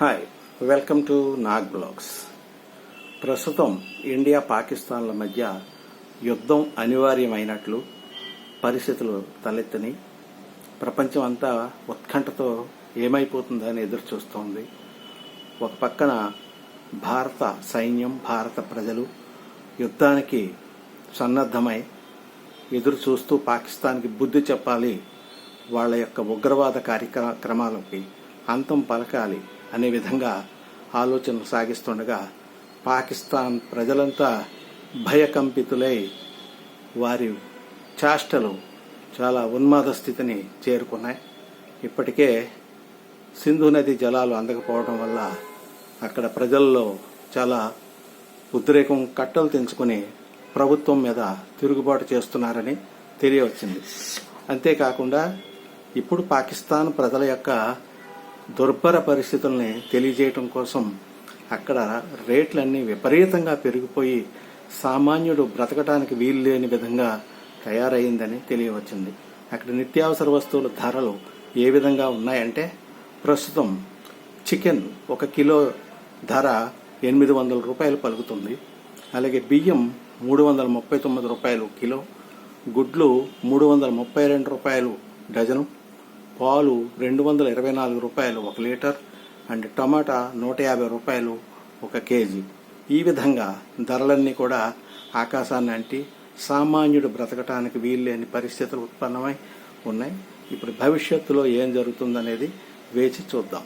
Hi welcome to Nag blogs ప్రస్తుతం India పాకిస్తాన్ల మధ్య యుద్ధం అనివార్యమైనట్లు పరిస్థితులు తలెత్తని. ప్రపంచం అంతా ఉత్కంఠతో ఏమైపోతుందని ఎదురు చూస్తోంది ఒక పక్కన భారత సైన్యం భారత ప్రజలు యుద్ధానికి సన్నద్ధమై ఎదురు చూస్తూ పాకిస్తాన్కి బుద్ధి చెప్పాలి. వాళ్ళ యొక్క ఉగ్రవాద కార్యక్రమాలకి అంతం పలకాలి. అనే విధంగా ఆలోచనలు సాగిస్తుండగా పాకిస్తాన్ ప్రజలంతా భయకంపితులై వారి చేష్టలు చాలా ఉన్మాద స్థితిని చేరుకున్నాయి. ఇప్పటికే సింధు నది జలాలు అందకపోవడం వల్ల అక్కడ ప్రజల్లో చాలా ఉద్రేకం కట్టలు తెంచుకుని ప్రభుత్వం మీద తిరుగుబాటు చేస్తున్నారని తెలియవచ్చింది. అంతేకాకుండా ఇప్పుడు పాకిస్తాన్ ప్రజల యొక్క దుర్భర పరిస్థితుల్ని తెలియజేయటం కోసం అక్కడ రేట్లన్నీ విపరీతంగా పెరిగిపోయి సామాన్యుడు బ్రతకటానికి వీలు లేని విధంగా తయారైందని తెలియవచ్చింది. అక్కడ నిత్యావసర వస్తువుల ధరలు ఏ విధంగా ఉన్నాయంటే ప్రస్తుతం చికెన్ ఒక కిలో ధర ఎనిమిది వందల రూపాయలు పలుకుతుంది. అలాగే బియ్యం మూడు వందల ముప్పై తొమ్మిది రూపాయలు కిలో గుడ్లు మూడు వందల ముప్పై రెండు రూపాయలు డజను. పాలు రెండు వందల ఇరవై నాలుగు రూపాయలు ఒక లీటర్ అండ్ టమాటా నూట యాభై రూపాయలు ఒక కేజీ. ఈ విధంగా ధరలన్నీ కూడా ఆకాశాన్ని అంటి సామాన్యుడు బ్రతకటానికి వీల్లేని పరిస్థితులు ఉత్పన్నమై ఉన్నాయి. ఇప్పుడు భవిష్యత్తులో ఏం జరుగుతుందనేది వేచి చూద్దాం.